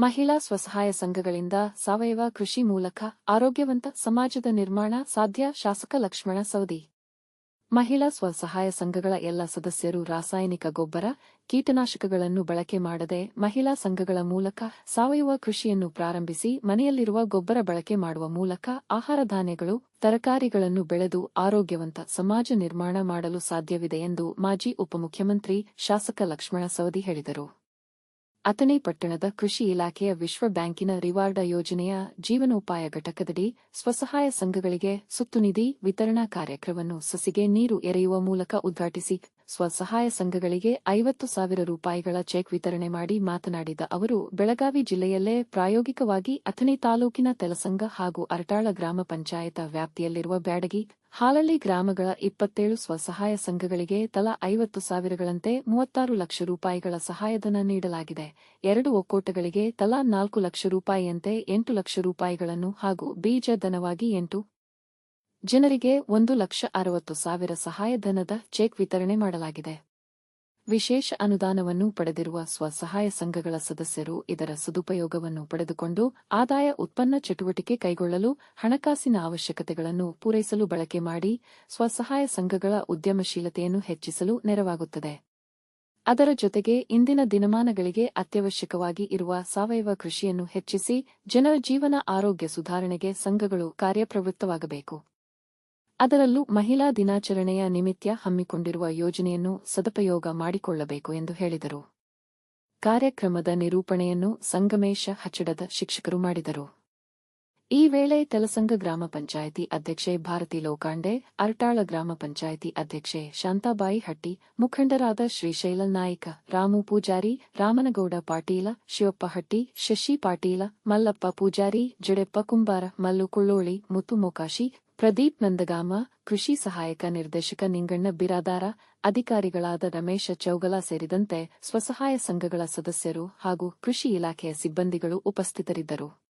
ಮಹಿಳಾ ಸ್ವಸಹಾಯ ಸಂಘಗಳಿಂದ ಸಾವಯವ ಕೃಷಿ ಮೂಲಕ ಆರೋಗ್ಯವಂತ ಸಮಾಜದ ನಿರ್ಮಾಣ ಸಾಧ್ಯ ಶಾಸಕ ಲಕ್ಷ್ಮಣ ಸೌದಿ ಮಹಿಳಾ ಸ್ವಸಹಾಯ ಸಂಘಗಳ ಎಲ್ಲ ಸದಸ್ಯರು ರಾಸಾಯನಿಕ ಗೊಬ್ಬರ, ಕೀಟನಾಶಕಗಳನ್ನು ಬಳಕೆ ಮಾಡದೆ ಮಹಿಳಾ ಸಂಘಗಳ ಮೂಲಕ ಸಾವಯವ ಕೃಷಿಯನ್ನು ಪ್ರಾರಂಭಿಸಿ ಮನೆಯಲ್ಲಿರುವ ಗೊಬ್ಬರ ಬಳಕೆ ಮಾಡುವ ಮೂಲಕ ಆಹಾರ ಧಾನ್ಯಗಳು, ತರಕಾರಿಗಳನ್ನು ಬೆಳೆದು ಆರೋಗ್ಯವಂತ ಸಮಾಜ ನಿರ್ಮಾಣ ಮಾಡಲು ಸಾಧ್ಯವಿದೆ ಎಂದು ಮಾಜಿ ಉಪಮುಖ್ಯಮಂತ್ರಿ ಶಾಸಕ ಲಕ್ಷ್ಮಣ ಸವದಿ ಹೇಳಿದರು. ಅಥಣಿ ಪಟ್ಟಣದ ಕೃಷಿ ಇಲಾಖೆಯ ವಿಶ್ವ ಬ್ಯಾಂಕಿನ ರಿವಾರ್ಡ ಯೋಜನೆಯ ಜೀವನೋಪಾಯ ಘಟಕದಡಿ ಸ್ವಸಹಾಯ ಸಂಘಗಳಿಗೆ ಸುತ್ತುನಿಧಿ ವಿತರಣಾ ಕಾರ್ಯಕ್ರಮವನ್ನು ಸಸಿಗೆ ನೀರು ಎರೆಯುವ ಮೂಲಕ ಉದ್ಘಾಟಿಸಿ ಸ್ವಸಹಾಯ ಸಂಘಗಳಿಗೆ ಐವತ್ತು ಸಾವಿರ ರೂಪಾಯಿಗಳ ಚೆಕ್ ವಿತರಣೆ ಮಾಡಿ ಮಾತನಾಡಿದ ಅವರು, ಬೆಳಗಾವಿ ಜಿಲ್ಲೆಯಲ್ಲೇ ಪ್ರಾಯೋಗಿಕವಾಗಿ ಅಥಣಿ ತಾಲೂಕಿನ ತೆಲಸಂಗ ಹಾಗೂ ಅರಟಾಳ ಗ್ರಾಮ ಪಂಚಾಯತ ವ್ಯಾಪ್ತಿಯಲ್ಲಿರುವ ಬ್ಯಾಡಗಿ, ಹಾಲಳ್ಳಿ ಗ್ರಾಮಗಳ ಇಪ್ಪತ್ತೇಳು ಸ್ವಸಹಾಯ ಸಂಘಗಳಿಗೆ ತಲಾ ಐವತ್ತು ಸಾವಿರಗಳಂತೆ ಮೂವತ್ತಾರು ಲಕ್ಷ ರೂಪಾಯಿಗಳ ಸಹಾಯಧನ ನೀಡಲಾಗಿದೆ. ಎರಡು ಒಕ್ಕೂಟಗಳಿಗೆ ತಲಾ ನಾಲ್ಕು ಲಕ್ಷ ರೂಪಾಯಿಯಂತೆ ಎಂಟು ಲಕ್ಷ ರೂಪಾಯಿಗಳನ್ನು ಹಾಗೂ ಬೀಜ ಧನವಾಗಿ ಎಂಟು ಜನರಿಗೆ ಒಂದು ಲಕ್ಷ ಅರವತ್ತು ಸಾವಿರ ಸಹಾಯಧನದ ಚೆಕ್ ವಿತರಣೆ ಮಾಡಲಾಗಿದೆ. ವಿಶೇಷ ಅನುದಾನವನ್ನು ಪಡೆದಿರುವ ಸ್ವಸಹಾಯ ಸಂಘಗಳ ಸದಸ್ಯರು ಇದರ ಸದುಪಯೋಗವನ್ನು ಪಡೆದುಕೊಂಡು ಆದಾಯ ಉತ್ಪನ್ನ ಚಟುವಟಿಕೆ ಕೈಗೊಳ್ಳಲು ಹಣಕಾಸಿನ ಅವಶ್ಯಕತೆಗಳನ್ನು ಪೂರೈಸಲು ಬಳಕೆ ಮಾಡಿ ಸ್ವಸಹಾಯ ಸಂಘಗಳ ಉದ್ಯಮಶೀಲತೆಯನ್ನು ಹೆಚ್ಚಿಸಲು ನೆರವಾಗುತ್ತದೆ. ಅದರ ಜೊತೆಗೆ ಇಂದಿನ ದಿನಮಾನಗಳಿಗೆ ಅತ್ಯವಶ್ಯಕವಾಗಿ ಇರುವ ಸಾವಯವ ಕೃಷಿಯನ್ನು ಹೆಚ್ಚಿಸಿ ಜನರ ಜೀವನ ಆರೋಗ್ಯ ಸುಧಾರಣೆಗೆ ಸಂಘಗಳು ಕಾರ್ಯಪ್ರವೃತ್ತವಾಗಬೇಕು. ಅದರಲ್ಲೂ ಮಹಿಳಾ ದಿನಾಚರಣೆಯ ನಿಮಿತ್ತ ಹಮ್ಮಿಕೊಂಡಿರುವ ಯೋಜನೆಯನ್ನು ಸದುಪಯೋಗ ಮಾಡಿಕೊಳ್ಳಬೇಕು ಎಂದು ಹೇಳಿದರು. ಕಾರ್ಯಕ್ರಮದ ನಿರೂಪಣೆಯನ್ನು ಸಂಗಮೇಶ ಹಚ್ಚಡದ ಶಿಕ್ಷಕರು ಮಾಡಿದರು. ಈ ವೇಳೆ ತೆಲಸಂಗ ಗ್ರಾಮ ಪಂಚಾಯಿತಿ ಅಧ್ಯಕ್ಷೆ ಭಾರತಿ ಲೋಕಾಂಡೆ, ಅರ್ಟಾಳ ಗ್ರಾಮ ಪಂಚಾಯಿತಿ ಅಧ್ಯಕ್ಷೆ ಶಾಂತಾಬಾಯಿ ಹಟ್ಟಿ, ಮುಖಂಡರಾದ ಶ್ರೀಶೈಲ ನಾಯ್ಕ, ರಾಮು ಪೂಜಾರಿ, ರಾಮನಗೌಡ ಪಾಟೀಲ, ಶಿವಪ್ಪ ಹಟ್ಟಿ, ಶಶಿ ಪಾಟೀಲ, ಮಲ್ಲಪ್ಪ ಪೂಜಾರಿ, ಜಡೆಪ್ಪ ಕುಂಬಾರ, ಮಲ್ಲು ಕುಳ್ಳೋಳಿ, ಮುತ್ತು ಮೊಕಾಶಿ ಪ್ರದೀಪ್ ನಂದಗಾಮ, ಕೃಷಿ ಸಹಾಯಕ ನಿರ್ದೇಶಕ ನಿಂಗಣ್ಣ ಬಿರಾದಾರ, ಅಧಿಕಾರಿಗಳಾದ ರಮೇಶ ಚೌಗಲ ಸೇರಿದಂತೆ ಸ್ವಸಹಾಯ ಸಂಘಗಳ ಸದಸ್ಯರು ಹಾಗೂ ಕೃಷಿ ಇಲಾಖೆಯ ಸಿಬ್ಬಂದಿಗಳು ಉಪಸ್ಥಿತರಿದ್ದರು.